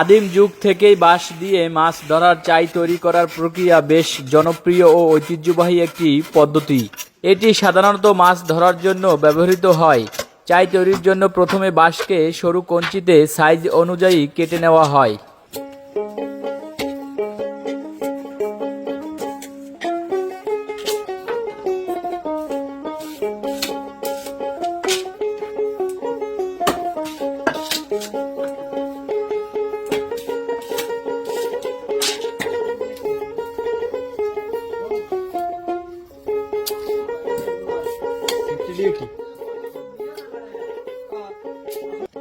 আদিম যুগ থেকেই বাঁশ দিয়ে মাছ ধরার চাই তৈরি করার প্রক্রিয়া বেশ জনপ্রিয় ও ঐতিহ্যবাহী একটি পদ্ধতি। এটি সাধারণত মাছ ধরার জন্য ব্যবহৃত হয়। চাই তৈরির জন্য প্রথমে বাঁশকে সরু কঞ্চিতে সাইজ অনুযায়ী কেটে নেওয়া হয়।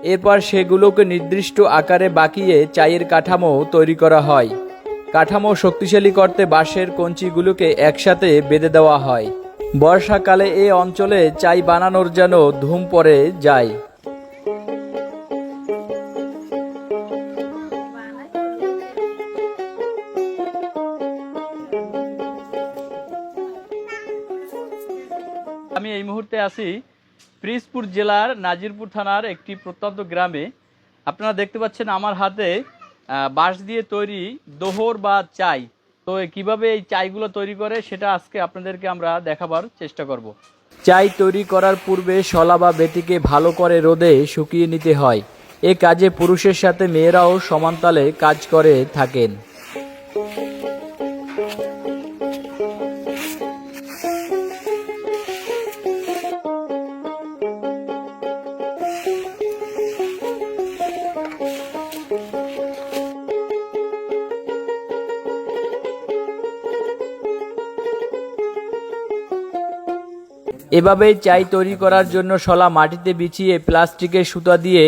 এরপর সেগুলোকে নির্দিষ্ট আকারে বাঁকিয়ে চায়ের কাঠামো তৈরি করা হয়। কাঠামো শক্তিশালী করতে বাঁশের কঞ্চিগুলোকে একসাথে বেঁধে দেওয়া হয়। বর্ষাকালে এ অঞ্চলে চাই বানানোর যেন ধুম পড়ে যায়। আমি এই মুহূর্তে আছি পিরিজপুর জেলার নাজিরপুর থানার একটি প্রত্যন্ত গ্রামে। আপনারা দেখতে পাচ্ছেন আমার হাতে বাঁশ দিয়ে তৈরি দোহর বা চাই। তো কীভাবে এই চাইগুলো তৈরি করে সেটা আজকে আপনাদেরকে আমরা দেখাবার চেষ্টা করব। চাই তৈরি করার পূর্বে শলা বা বেটিকে ভালো করে রোদে শুকিয়ে নিতে হয়। এ কাজে পুরুষের সাথে মেয়েরাও সমানতালে কাজ করে থাকেন। এভাবেই চাই তৈরি করার জন্য শলা মাটিতে বিছিয়ে প্লাস্টিকের সুতা দিয়ে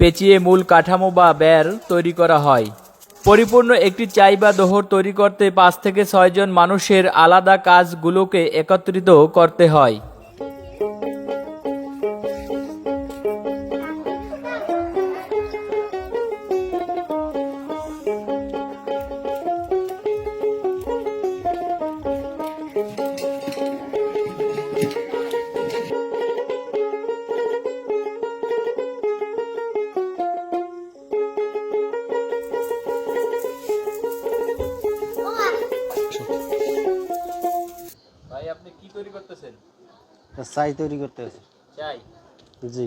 পেঁচিয়ে মূল কাঠামো বা ব্যার তৈরি করা হয়। পরিপূর্ণ একটি চাই বা দোহর তৈরি করতে পাঁচ থেকে ছয়জন মানুষের আলাদা কাজগুলোকে একত্রিত করতে হয়। আপনি কি তৈরি করতেছেন? চাই তৈরি করতে আছে। চাই? জি।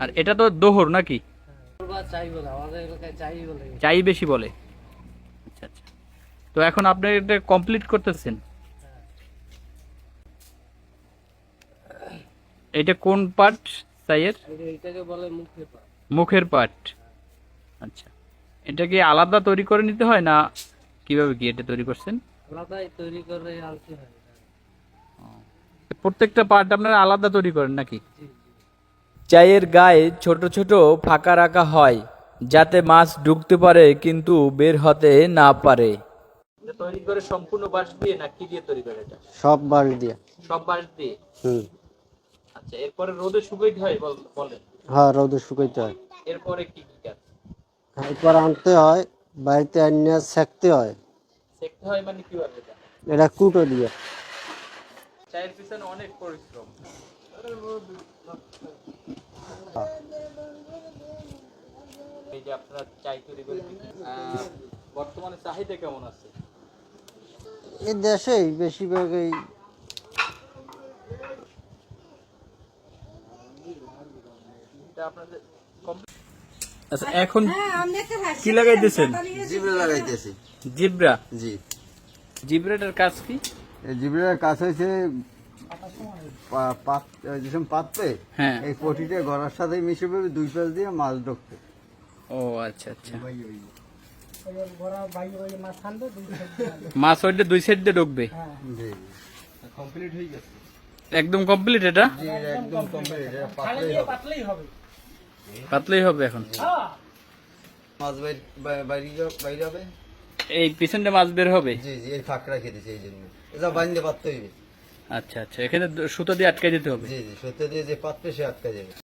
আর এটা তো দোহর নাকি? চাই বলে আমাদের এলাকায় চাই বলে চাই বেশি বলে। আচ্ছা আচ্ছা। তো এখন আপনি এটা কমপ্লিট করতেছেন? এটা কোন পার্ট চাইয়ের? এটাকে বলে মুখে মুখের পার্ট আচ্ছা। এটা কি আলাদা তৈরি করে নিতে হয় না কীভাবে কি এটা তৈরি করছেন? আলাদাই তৈরি করে আনতে হয়? প্রত্যেকটা পার্ট আপনারা আলাদা তৈরি করেন নাকি? চায়ের গায়ে ছোট ছোট ফাঁকা রাখা হয় যাতে মাছ ঢুকতে পারে কিন্তু বের হতে না পারে। তৈরি করে সম্পূর্ণ বাঁশ দিয়ে না কি দিয়ে তৈরি করে এটা? সব বাড়ি দিয়ে। সব বাঁশ দিয়ে? হুম। আচ্ছা এরপরে রোদে শুকাইতে হয় বলেন। হ্যাঁ রোদে শুকাইতে হয়। এরপরে কি কি কাজ? এরপর আনতে হয় বাড়িতে আনিয়ে সেকতে হয়। সেকতে হয় মানে কীভাবে এটা? এটা কুটো দিয়ে। চায়ের পিছনে অনেক পরিশ্রম। এই যে আপনারা চাই তৈরি করে বর্তমানে চাহিদা কেমন আছে? এই দেশেই বেশিরভাগ এই আপনাদের আচ্ছা এখন কি লাগাইতেছেন? জিবরা লাগাইতেছি। জিব্রা? জি। জিব্রাটার কাজ কি? জিবরার কাজ হয়েছে পা- পাত- এই যেসব পাতবে হ্যাঁ। এই পটিটা গড়ার সাথে মিশে পড়বে দুই পাশ দিয়ে মাছ ঢুকতে ও আচ্ছা আচ্ছা। মাছ ওইটা দুই সাইড দিয়ে ঢুকবে? কমপ্লিট হয়ে গেছে। একদম কমপ্লিট এটা? একদম কমপ্লিট পাতলেই হবে। পাতলেই হবে। এখন। মাছ বাইর বাইরে হবে? এই পিছনটা মাছ বের হবে? জি জি এই ফাঁকড়া খেতেছে এই জন্য। এটা বাইন্দে পাততে হইবে আচ্ছা আচ্ছা এখানে সুতো দিয়ে আটকে যেতে হবে। জি জি সুতো দিয়ে যে পাতবে সে আটকে যাবে।